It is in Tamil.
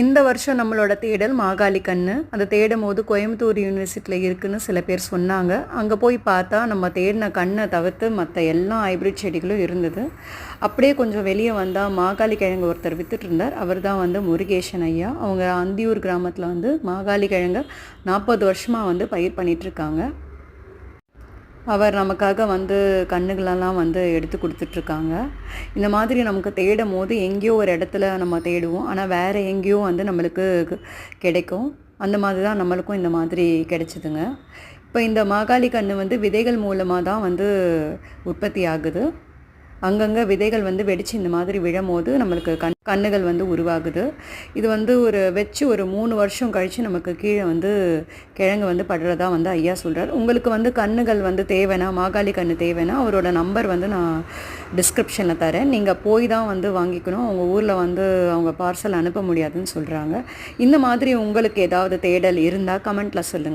இந்த வருஷம் நம்மளோட தேடல் மாகாளி கண்ணு. அதை தேடும் போது கோயம்புத்தூர் யூனிவர்சிட்டியில் இருக்குன்னு சில பேர் சொன்னாங்க. அங்கே போய் பார்த்தா நம்ம தேடின கண்ணை தவிர்த்து மற்ற எல்லா ஹைப்ரிட் செடிகளும் இருந்தது. அப்படியே கொஞ்சம் வெளியே வந்தால் மாகாளி கிழங்கு ஒருத்தர் வித்துட்டு இருந்தார். அவர் தான் வந்து முருகேசன் ஐயா. அவங்க அந்தியூர் கிராமத்தில் வந்து மாகாளி கிழங்கு நாற்பது வருஷமாக வந்து பயிர் பண்ணிகிட்ருக்காங்க அவர் நமக்காக வந்து கண்ணுகளெல்லாம் வந்து எடுத்து கொடுத்துட்ருக்காங்க. இந்த மாதிரி நமக்கு தேடும் போது எங்கேயோ ஒரு இடத்துல நம்ம தேடுவோம். ஆனால் வேறு எங்கேயோ வந்து நம்மளுக்கு கிடைக்கும். அந்த மாதிரி தான் நம்மளுக்கும் இந்த மாதிரி கிடைச்சிதுங்க. இப்போ இந்த மாகாளி கன்று வந்து விதைகள் மூலமாக தான் வந்து உற்பத்தி ஆகுது. அங்கங்கே விதைகள் வந்து வெடித்து இந்த மாதிரி விழும்போது நம்மளுக்கு கண் கண்ணுகள் வந்து உருவாகுது. இது வந்து ஒரு வச்சு ஒரு மூணு வருஷம் கழித்து நமக்கு கீழே வந்து கிழங்கு வந்து படுறதா வந்து ஐயா சொல்கிறார் உங்களுக்கு வந்து கண்ணுகள் வந்து தேவைன்னா மாகாளி கன்று தேவைன்னா அவரோட நம்பர் வந்து நான் டிஸ்கிரிப்ஷனில் தரேன். நீங்கள் போய் தான் வந்து வாங்கிக்கணும். அவங்க ஊரில் வந்து அவங்க பார்சல் அனுப்ப முடியாதுன்னு சொல்கிறாங்க இந்த மாதிரி உங்களுக்கு ஏதாவது தேடல் இருந்தால் கமெண்ட்டில் சொல்லுங்கள்